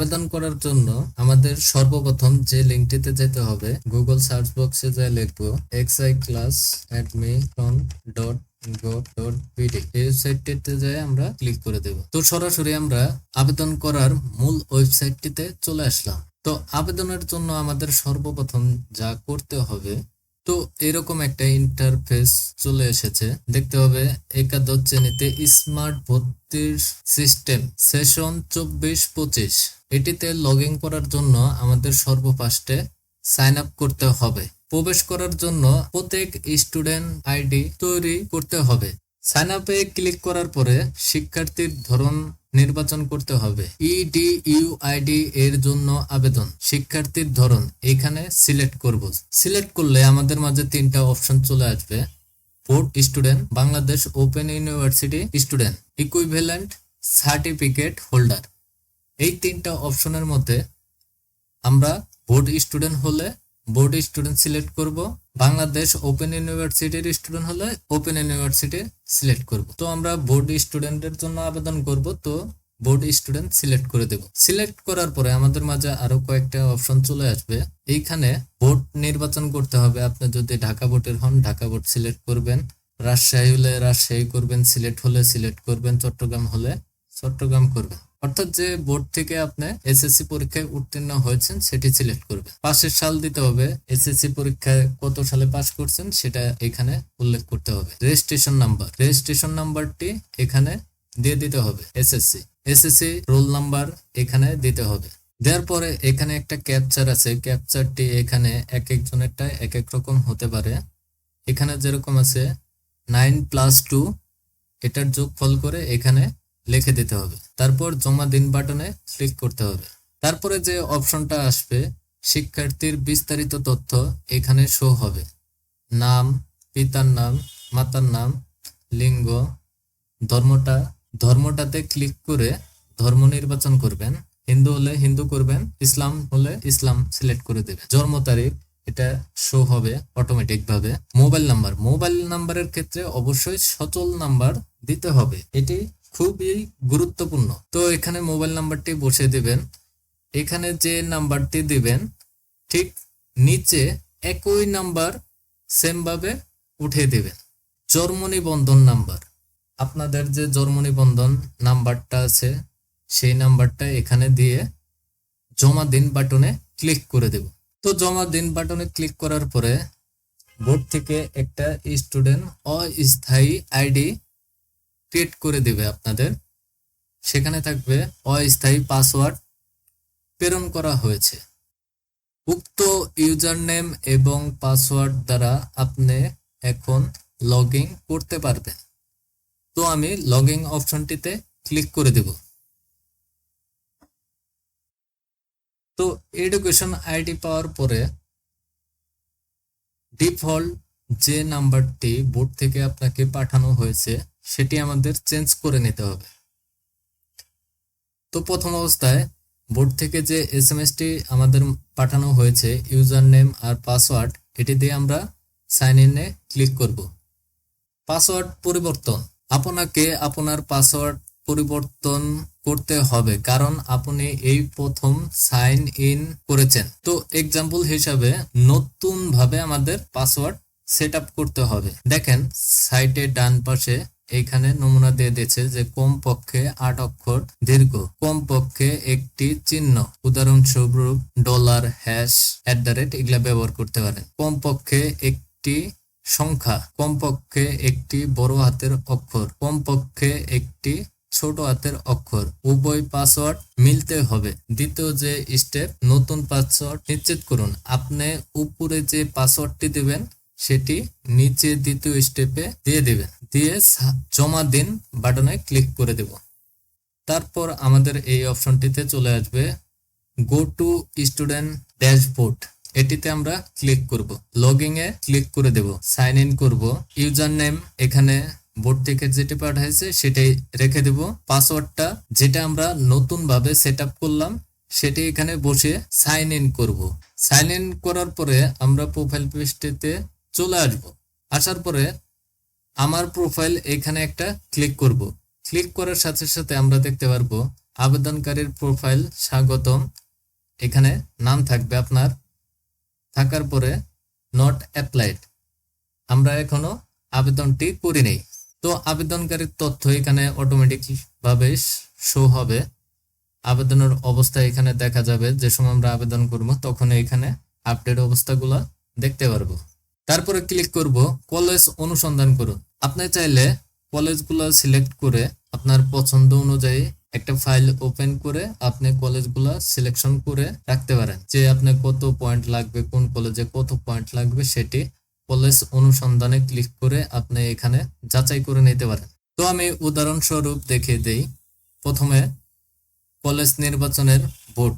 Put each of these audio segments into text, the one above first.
আবেদন করার জন্য আমাদের সর্বপ্রথম যে লিঙ্কটিতে যেতে হবে গুগল সার্চ বক্সে যা লিখব এক্সআই ক্লাস অ্যাডমিশন ডট ওয়েবসাইটটিতে যাই আমরা ক্লিক করে দেব। তো সরাসরি আমরা আবেদন করার মূল ওয়েবসাইটটিতে চলে আসলাম। তো আবেদনের জন্য আমাদের সর্বপ্রথম যা করতে হবে তো এরকম একটা ইন্টারফেস চলে এসেছে। দেখতে হবে একাদশ শ্রেণীতে স্মার্ট ভর্তির সিস্টেম সেশন চব্বিশ পঁচিশ। এটিতে লগ ইন করার জন্য আমাদের সর্বফার্স্টে সাইন আপ করতে হবে। প্রবেশ করার জন্য প্রত্যেক স্টুডেন্ট আইডি তৈরি করতে হবে। সাইন আপে ক্লিক করার পরে শিক্ষার্থীর ধরন নির্বাচন করতে হবে। ইডি ইউ আইডি এর জন্য আবেদন। শিক্ষার্থীর ধরন। এখানে সিলেক্ট করব। সিলেক্ট করলে আমাদের মাঝে তিনটা অপশন চলে আসবে। Board student Bangladesh open university student equivalent certificate holder এই তিনটা অপশনের মধ্যে আমরা বোর্ড স্টুডেন্ট হলে বোর্ড স্টুডেন্ট সিলেক্ট করব। বাংলাদেশ ওপেন ইউনিভার্সিটির স্টুডেন্ট হলে ওপেন ইউনিভার্সিটি সিলেক্ট করব। তো আমরা বোর্ড স্টুডেন্টের জন্য আবেদন করব। তো বোর্ড স্টুডেন্ট সিলেক্ট করে দেব। সিলেক্ট করার পরে আমাদের মাঝে আরও কয়েকটা অপশন চলে আসবে। এইখানে বোর্ড নির্বাচন করতে হবে। আপনি যদি ঢাকা বোর্ডের হন, ঢাকা বোর্ড সিলেক্ট করবেন। রাজশাহী হলে রাজশাহী করবেন সিলেট হলে সিলেক্ট করবেন। চট্টগ্রাম হলে চট্টগ্রাম করবেন। অর্থাৎ যে বোর্ড থেকে আপনি এসএসসি পরীক্ষায় উত্তীর্ণ হয়েছেন, সেটি সিলেক্ট করবে পাশের সাল দিতে হবে এসএসসি পরীক্ষায় কত সালে পাস করছেন, সেটা এখানে উল্লেখ করতে হবে। রেজিস্ট্রেশন নাম্বার রেজিস্ট্রেশন নাম্বারটি এখানে দিয়ে দিতে হবে এসএসসি এসএসসি রোল নাম্বার এখানে দিতে হবে। দেওয়ার পরে এখানে একটা ক্যাপচার আছে। ক্যাপচারটি এখানে এক একজনেরটা এক এক রকম হতে পারে। এখানে যেরকম আছে নাইন প্লাস টু এটার যোগফল করে এখানে লিখে দিতে হবে। তারপর জমা দিন বাটনে ক্লিক করতে হবে। তারপরে যে অপশনটা আসবে, শিক্ষার্থীর বিস্তারিত তথ্য এখানে শো হবে। নাম, পিতার নাম, মাতার নাম, লিঙ্গ, ধর্মটা, ধর্মটাতে ক্লিক করে ধর্ম নির্বাচন করবেন। হিন্দু হলে হিন্দু করবেন, ইসলাম হলে ইসলাম সিলেক্ট করে দেবেন। জন্ম তারিখ, এটা শো হবে অটোমেটিক ভাবে। মোবাইল নাম্বার মোবাইল নাম্বারের ক্ষেত্রে অবশ্যই সচল নাম্বার দিতে হবে। এটি খুবই গুরুত্বপূর্ণ। তো এখানে মোবাইল নাম্বারটি বসে দিবেন। এখানে যে নাম্বারটি দিবেন, ঠিক নিচে একই নাম্বার সেম ভাবে উঠে দিবেন। জন্ম নিবন্ধন নাম্বার। আপনাদের যে জন্ম নিবন্ধন নাম্বারটা আছে, সেই নাম্বারটা এখানে দিয়ে জমা দিন বাটনে ক্লিক করে দেব। তো জমা দিন বাটনে ক্লিক করার পরে বোর্ড থেকে একটা স্টুডেন্ট অস্থায়ী আইডি ক্রিয়েট করে দেবে আপনাদের। সেখানে থাকবে অস্থায়ী পাসওয়ার্ড প্রেরণ করা হয়েছে। উক্ত ইউজার নেম এবং পাসওয়ার্ড দ্বারা আপনি এখন লগ করতে পারবেন। তো আমি লগইং অপশনটিতে ক্লিক করে দেব। তো এডুকেশন আইডি পাওয়ার পরে ডিফল্ট যে নাম্বারটি বোর্ড থেকে আপনাকে পাঠানো হয়েছে সেটি আমাদের চেঞ্জ করে নিতে হবে। তো প্রথম অবস্থায় বোর্ড থেকে যে এস এম এসটি আমাদের পাঠানো হয়েছে ইউজার নেম আর পাসওয়ার্ড এটি দিয়ে আমরা সাইন ইনে ক্লিক করব। পাসওয়ার্ড পরিবর্তন। আপনাকে আপনার পাসওয়ার্ড পরিবর্তন করতে হবে, কারণ আপনি এই প্রথম সাইন ইন করেছেন। তো এক্সাম্পল হিসাবে নতুন ভাবে আমাদের পাসওয়ার্ড সেট আপ করতে হবে। দেখেন সাইটে ডান পাশে এইখানে নমুনা দিয়ে দিয়েছে যে কম পক্ষে আট অক্ষর দীর্ঘ কম পক্ষে একটি চিহ্ন। উদাহরণস্বরূপ dollar, hash, at the rate এগুলা ব্যবহার করতে পারেন। কম পক্ষে একটি সংখ্যা, কমপক্ষে একটি বড় হাতের অক্ষর, কমপক্ষে একটি ছোট হাতের অক্ষর। উভয় পাসওয়ার্ড মিলতে হবে। দ্বিতীয় যে স্টেপ, নতুন পাসওয়ার্ড নিশ্চিত করুন। আপনি উপরে যে পাসওয়ার্ডটি দিবেন সেটি নিচে দ্বিতীয় স্টেপে দিয়ে দিবেন। দিয়ে জমা দিন বাটনে ক্লিক করে দেব। তারপর আমাদের এই অপশনটিতে চলে আসবে গো টু স্টুডেন্ট ড্যাশবোর্ড এটিতে আমরা ক্লিক করব। লগইং এ ক্লিক করে দেব। সাইন ইন করব। ইউজার নেম এখানে বোর্ড থেকে যেটি পাঠাইছে সেটাই রেখে দেব। পাসওয়ার্ডটা যেটা আমরা নতুন ভাবে সেট করলাম সেটি এখানে বসে সাইন ইন করব। সাইন ইন করার পরে আমরা প্রোফাইল পেজটিতে চলে আসব। আসার পরে আমার প্রোফাইল এখানে একটা ক্লিক করব। ক্লিক করার সাথে সাথে আমরা দেখতে পারব, আবেদনকারীর প্রোফাইল স্বাগতম। এখানে নাম থাকবে আপনার। থাকার পরে নট অ্যাপ্লাইড আমরা এখনও আবেদনটি করি নেই। তো আবেদনকারীর তথ্য এখানে অটোমেটিক ভাবে শো হবে। আবেদনের অবস্থা এখানে দেখা যাবে। যে সময় আমরা আবেদন করব তখন এখানে আপডেট অবস্থাগুলো দেখতে পারব। তারপরে ক্লিক করব কলেজ অনুসন্ধান করুন। আপনি চাইলে কলেজগুলো সিলেক্ট করে আপনার পছন্দ অনুযায়ী একটা ফাইল ওপেন করে আপনি কলেজগুলো সিলেকশন করে রাখতে পারেন। যে আপনি কত পয়েন্ট লাগবে, কোন কলেজে কত পয়েন্ট লাগবে, সেটি কলেজ অনুসন্ধানে ক্লিক করে আপনি এখানে যাচাই করে নিতে পারেন। তো আমি উদাহরণস্বরূপ দেখে দেই। প্রথমে কলেজ নির্বাচনের বোর্ড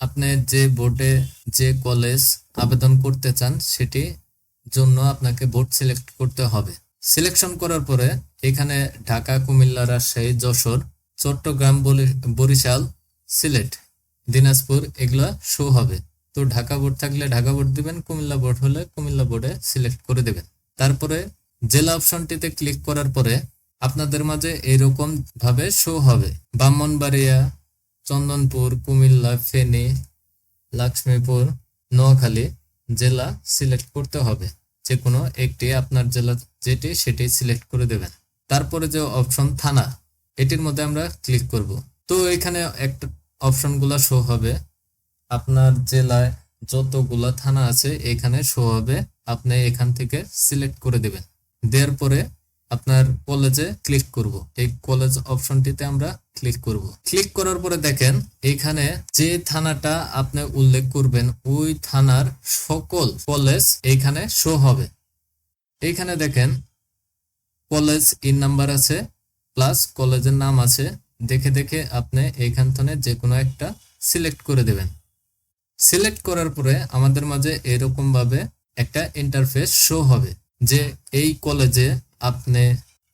আপনি যে বোর্ডে যে কলেজ আবেদন করতে চান, সেটি জন্য আপনাকে বোর্ড সিলেক্ট করতে হবে। সিলেকশন করার পরে এখানে ঢাকা কুমিল্লা রাজশাহী যশোর, চট্টগ্রাম বরিশাল, সিলেট, দিনাজপুর এগুলা শো হবে। তো ঢাকা বোর্ড থাকলে ঢাকা বোর্ড দিবেন, কুমিল্লা বোর্ড হলে কুমিল্লা বোর্ডে সিলেক্ট করে দেবেন। তারপরে জেলা অপশনটিতে ক্লিক করার পরে আপনাদের মাঝে এরকম ভাবে শো হবে। ব্রাহ্মণবাড়িয়া, চন্দনপুর, কুমিল্লা, ফেনী, লক্ষ্মীপুর, নোয়াখালী জেলা সিলেক্ট করতে হবে। যে কোনো একটি আপনার জেলা যেটি, সেটি সিলেক্ট করে দেবেন। তারপরে যে অপশন থানা, এটির মধ্যে আমরা ক্লিক করব। তো এখানে একটা অপশনগুলো শো হবে। আপনার জেলায় যতগুলা থানা আছে, এখানে শো হবে। আপনি এখান থেকে সিলেক্ট করে দেবেন। দেওয়ার পরে আপনার কলেজে ক্লিক করব। এই কলেজ অপশনটিতে আমরা ক্লিক করব। ক্লিক করার পরে দেখেন, এখানে যে থানাটা আপনি উল্লেখ করবেন, ওই থানার সকল কলেজ এইখানে শো হবে। এইখানে দেখেন কলেজ ইন নাম্বার আছে প্লাস কলেজের নাম আছে। দেখে দেখে আপনি এইখান থেকে যে কোনো একটা সিলেক্ট করে দেবেন। সিলেক্ট করার পরে আমাদের মাঝে এরকম ভাবে একটা ইন্টারফেস শো হবে। যে এই কলেজে আপনি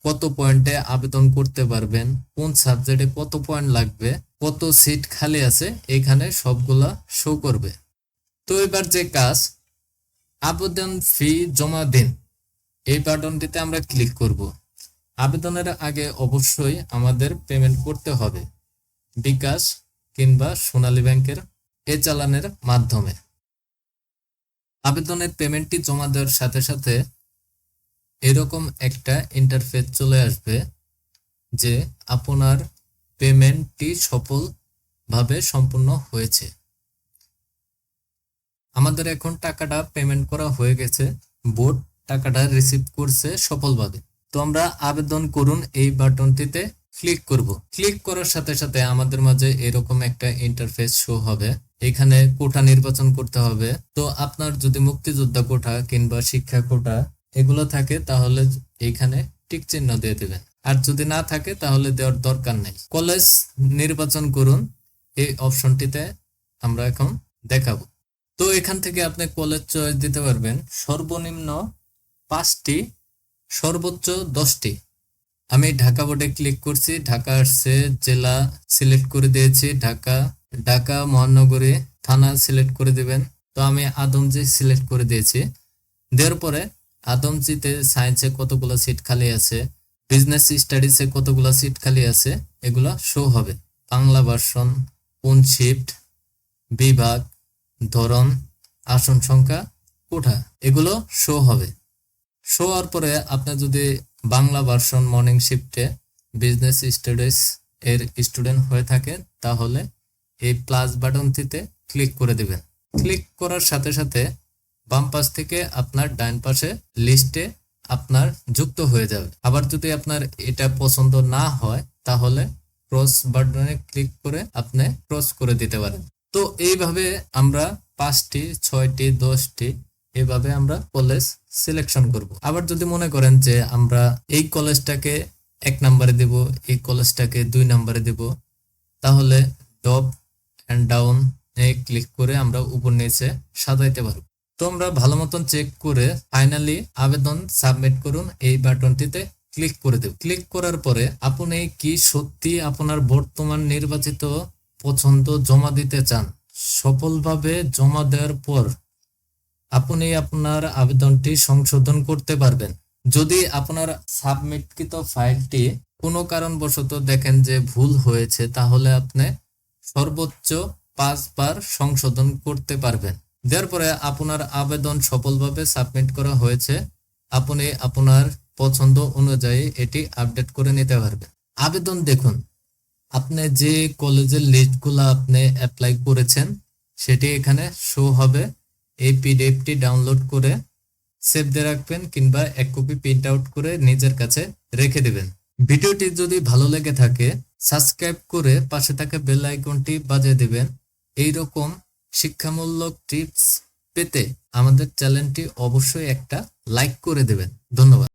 কত পয়েন্টে আবেদন করতে পারবেন, কোন সাবজেক্টে কত পয়েন্ট লাগবে, কত সিট খালি আছে, এখানে সবগুলা শো করবে। তো এবার যে কাজ, আবেদন ফি জমা দিন। এই বাটনটিতে আমরা ক্লিক করব। আবেদনের আগে অবশ্যই আমাদের পেমেন্ট করতে হবে বিকাশ কিংবা সোনালী ব্যাংকের এ চালানের মাধ্যমে। আবেদনের পেমেন্টটি জমা দেওয়ার সাথে সাথে এরকম একটা ইন্টারফেস চলে আসবে যে আপনার পেমেন্টটি সফলভাবে সম্পূর্ণ হয়েছে। আমাদের এখন টাকাটা পেমেন্ট করা হয়ে গেছে। বোর্ড টাকাটা রিসিভ করছে সফলভাবে। তো আমরা আবেদন করুন এই বাটনটিতে ক্লিক করব। ক্লিক করার সাথে সাথে আমাদের মাঝে এরকম একটা ইন্টারফেস শো হবে। এখানে কোটা নির্বাচন করতে হবে। তো আপনার যদি মুক্তিযোদ্ধা কোটা কিংবা শিক্ষা কোটা এগুলো থাকে, তাহলে এখানে টিক চিহ্ন দিয়ে দেবেন। আর যদি না থাকে, তাহলে দেওয়ার দরকার নেই। কলেজ নির্বাচন করুন, এই অপশনটিতে আমরা এখন দেখাবো। তো এখান থেকে আপনি কলেজ চয়েস দিতে পারবেন। সর্বনিম্ন পাঁচটি, সর্বোচ্চ দশটি। আমি ঢাকা বোর্ডে ক্লিক করছি, ঢাকা আসছে, জেলা সিলেক্ট করে দিয়েছি, ঢাকা ঢাকা, মহানগরী থানা সিলেক্ট করে দিবেন। তো আমি আদমজি সিলেক্ট করে দিয়েছি। দেওয়ার পরে আদমজিতে সায়েন্সে কতগুলো সিট খালি আছে বিজনেস স্টাডিজে কতগুলো সিট খালি আছে, এগুলো শো হবে। বাংলা ভার্সন কোন শিফট বিভাগ, ধরন, আসন সংখ্যা, কোঠা, এগুলো শো হবে। শো হওয়ার পরে আপনি যদি বাংলা ভার্সন মর্নিং শিফটে বিজনেস স্টাডিজ এর স্টুডেন্ট হয়ে থাকে, তাহলে এই প্লাস বাটনটিতে ক্লিক করে দিবেন। ক্লিক করার সাথে সাথে বাম পাশ থেকে আপনার ডান পাশে লিস্টে আপনার যুক্ত হয়ে যাবে। আবার যদি আপনার এটা পছন্দ না হয়, তাহলে ক্রস বাটনে ক্লিক করে আপনি ক্রস করে দিতে পারেন। তো এইভাবে আমরা পাঁচটি, ছয়টি, দশটি এভাবে আমরা কলেজ সিলেকশন করব। আবার যদি মনে করেন যে আমরা এই কলেজটাকে এক নম্বরে দেব, এই কলেজটাকে দুই নম্বরে দেব, তাহলে ডপ অ্যান্ড ডাউন এ ক্লিক করে আমরা উপর নিচে সাজাইতে পারব। তো আমরা ভালো মতন চেক করে ফাইনালি আবেদন সাবমিট করুন এই বাটনটিতে ক্লিক করে দেব। ক্লিক করার পরে আপনি কি সত্যি আপনার বর্তমান নির্বাচিত পছন্দ জমা দিতে চান? সফলভাবে জমা দেওয়ার পর আপনি আপনার আবেদনটি সংশোধন করতে পারবেন। যদি আপনার সাবমিটকৃত ফাইলটি কোনো কারণবশত দেখেন যে ভুল হয়েছে, তাহলে আপনি সর্বোচ্চ পাঁচবার সংশোধন করতে পারবেন। দেওয়ার পরে আপনার আবেদন সফলভাবে সাবমিট করা হয়েছে। আপনি আপনার পছন্দ অনুযায়ী এটি আপডেট করে নিতে পারবেন। আবেদন দেখুন, আপনি যে কলেজের লিস্টগুলো আপনি অ্যাপ্লাই করেছেন, সেটি এখানে শো হবে। এই পিডিএফটি ডাউনলোড করে সেভ দিয়ে রাখবেন কিংবা এক কপি প্রিন্ট আউট করে নিজের কাছে রেখে দেবেন। ভিডিওটি যদি ভালো লেগে থাকে সাবস্ক্রাইব করে পাশে থাকা বেল আইকনটি বাজিয়ে দেবেন। এই রকম শিক্ষামূলক টিপস পেতে আমাদের চ্যানেলটি অবশ্যই একটা লাইক করে দেবেন। ধন্যবাদ।